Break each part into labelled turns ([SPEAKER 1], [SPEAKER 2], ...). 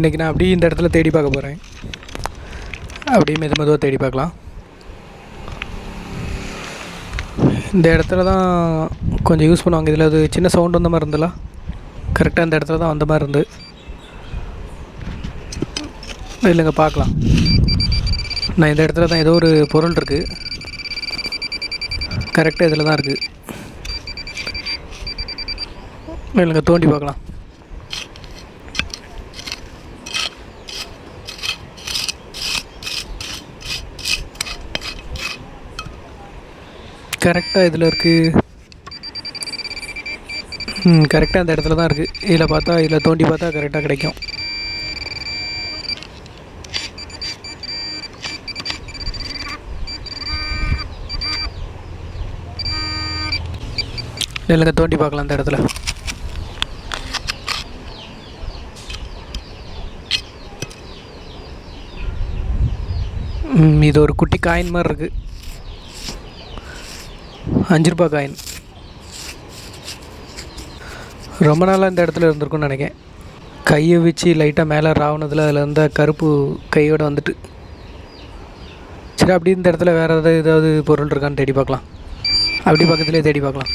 [SPEAKER 1] இன்றைக்கி நான் அப்படியே இந்த இடத்துல தேடி பார்க்க போகிறேன் அப்படியே மெது மெதுவாக தேடி பார்க்கலாம். இந்த இடத்துல தான் கொஞ்சம் யூஸ் பண்ணுவாங்க. இதில் அது சின்ன சவுண்ட் வந்த மாதிரி இருந்தல கரெக்டாக இந்த இடத்துல தான் வந்த மாதிரி இருந்து. இல்லைங்க பார்க்கலாம். நான் இந்த இடத்துல தான் ஏதோ ஒரு பொருள் இருக்குது கரெக்டாக இதில் தான் இருக்குது இல்லைங்க தோண்டி பார்க்கலாம். கரெக்டாக இதில் இருக்குது ம் கரெக்டாக அந்த இடத்துல தான் இருக்குது இதில் பார்த்தா இதில் தோண்டி பார்த்தா கரெக்டாக கிடைக்கும். இல்லைங்க தோண்டி பார்க்கலாம் அந்த இடத்துல. இது ஒரு குட்டி காயின் மாதிரி இருக்குது அஞ்சு ரூபாய் காயின் ரொம்ப நாளாக இந்த இடத்துல இருந்திருக்கும்னு நினைக்கிறேன். கையை வச்சு லைட்டாக மேலே ராவணத்தில் அதில் இருந்த கருப்பு கையோடு வந்துட்டு. சரி அப்படி இந்த இடத்துல வேறு ஏதாவது ஏதாவது பொருள் இருக்கான்னு தேடி பார்க்கலாம். அப்படி பக்கத்துலேயே தேடி பார்க்கலாம்.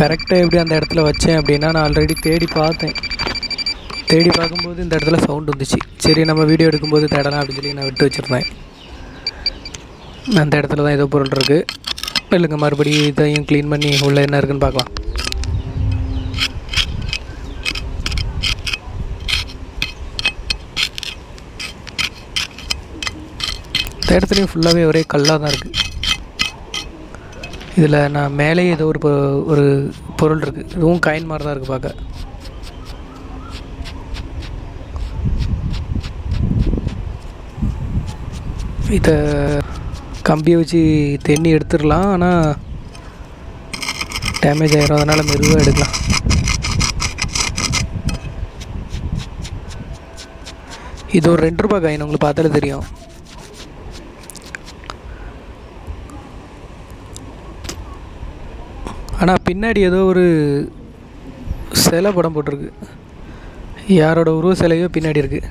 [SPEAKER 1] கரெக்டாக எப்படி அந்த இடத்துல வச்சேன் அப்படின்னா நான் ஆல்ரெடி தேடி பார்த்தேன். தேடி பார்க்கும்போது இந்த இடத்துல சவுண்ட் வந்துச்சு. சரி நம்ம வீடியோ எடுக்கும்போது தேடலாம் அப்படின்னு சொல்லி நான் விட்டு வச்சுருந்தேன். அந்த இடத்துல தான் ஏதோ பொருள் இருக்குது இல்லைங்க மறுபடியும் இதையும் க்ளீன் பண்ணி உள்ளே என்ன இருக்குன்னு பார்க்கலாம். இந்த இடத்துலையும் ஃபுல்லாகவே ஒரே கல்லாக தான் இருக்குது இதில் நான் மேலே ஏதோ ஒரு பொ- ஒரு பொருள் இருக்குது இதுவும் காயின் மாதிரி தான் இருக்குது பார்க்க. இதை கம்பியை வச்சு தண்ணி எடுத்துடலாம் ஆனால் டேமேஜ் ஆகிரும் அதனால் மெதுவாக எடுக்கலாம். இது ஒரு ரெண்டு ரூபாய் காயின் உங்களுக்கு பார்த்தாலே தெரியும். ஆனால் பின்னாடி ஏதோ ஒரு சிலை படம் போட்டிருக்கு. யாரோட உருவ சிலையோ பின்னாடி இருக்குது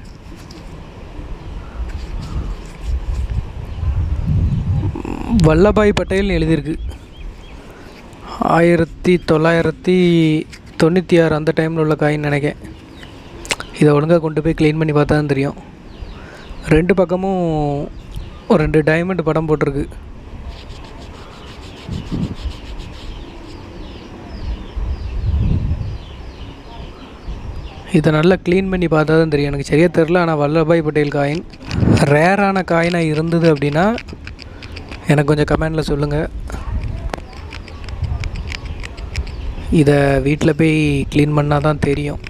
[SPEAKER 1] வல்லபாய் பட்டேல்னு எழுதியிருக்கு. ஆயிரத்தி தொள்ளாயிரத்தி தொண்ணூற்றி ஆறு அந்த டைமில் உள்ள காயின் நினைக்கேன் இதை ஒழுங்காக கொண்டு போய் க்ளீன் பண்ணி பார்த்தா தான் தெரியும். ரெண்டு பக்கமும் ரெண்டு டைமண்ட் படம் போட்டிருக்கு. இதை நல்லா க்ளீன் பண்ணி பார்த்தா தான் தெரியும். எனக்கு சரியாக தெரில ஆனால் வல்லபாய் பட்டேல் காயின் ரேரான காயினாக இருந்தது அப்படின்னா எனக்கு கொஞ்சம் கமெண்டில் சொல்லுங்கள் இதை வீட்டில் போய் க்ளீன் பண்ணால் தான் தெரியும்.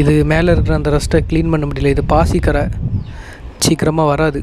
[SPEAKER 1] இது மேலே இருக்கிற அந்த ரஸ்ட்டை க்ளீன் பண்ண முடியல. இது பாசிக்கரை. சீக்கிரமாக வராது.